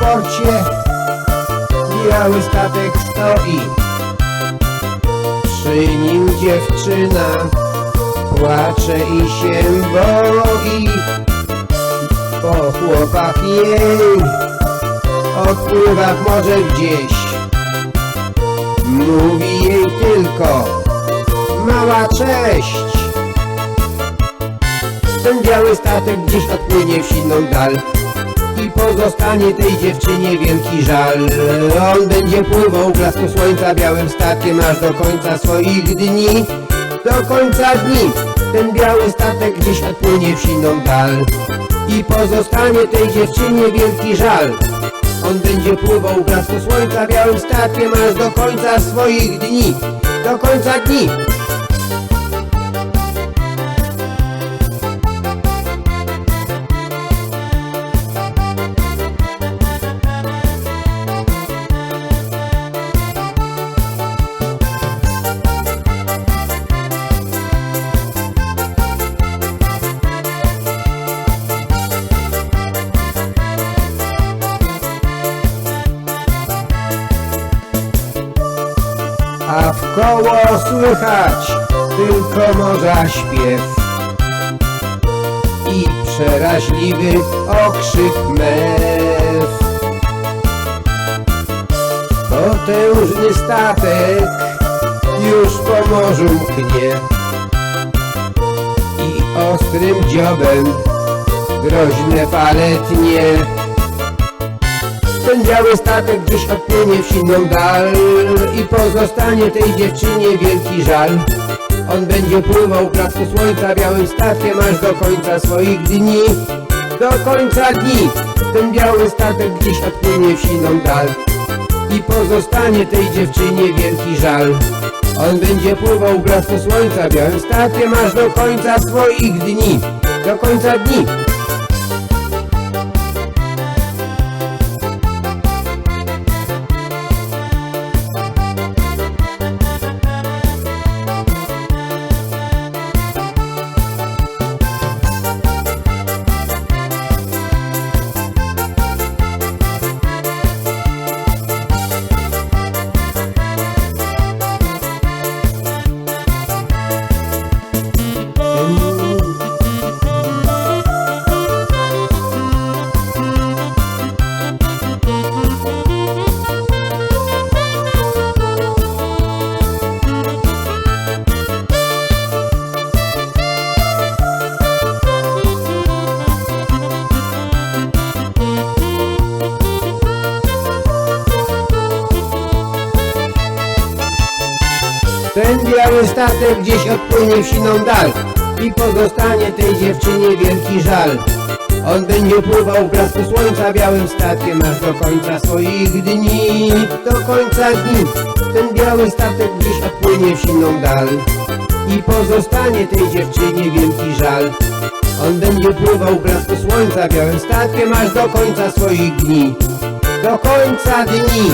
porcie biały statek stoi. Przy nim dziewczyna płacze i się boi. Bo chłopak jej odpływa w morze gdzieś. Mówi jej tylko mała cześć. Ten biały statek gdzieś odpłynie w silną dal I pozostanie tej dziewczynie wielki żal. On będzie pływał w blasku słońca białym statkiem Aż do końca swoich dni. Do końca dni Ten biały statek gdzieś odpłynie w silną dal. I pozostanie tej dziewczynie wielki żal. On będzie pływał w słońca białym statkiem Aż do końca swoich dni. Do końca dni a w koło słychać tylko morza śpiew i przeraźliwy okrzyk mew. Potężny statek już po morzu mknie i ostrym dziobem groźne fale tnie. Ten biały statek gdzieś odpłynie w silną dal. I pozostanie tej dziewczynie wielki żal. On będzie pływał w blasku słońca białym statkiem Aż do końca swoich dni. Do końca dni Ten biały statek gdzieś odpłynie w silną dal. I pozostanie tej dziewczynie wielki żal. On będzie pływał w blasku słońca białym statkiem Aż do końca swoich dni. Do końca dni Ten biały statek gdzieś odpłynie w siną dal I pozostanie tej dziewczynie wielki żal. On będzie pływał w blasku słońca białym statkiem Aż do końca swoich dni. Do końca dni Ten biały statek gdzieś odpłynie w siną dal I pozostanie tej dziewczynie wielki żal. On będzie pływał w blasku słońca białym statkiem Aż do końca swoich dni. Do końca dni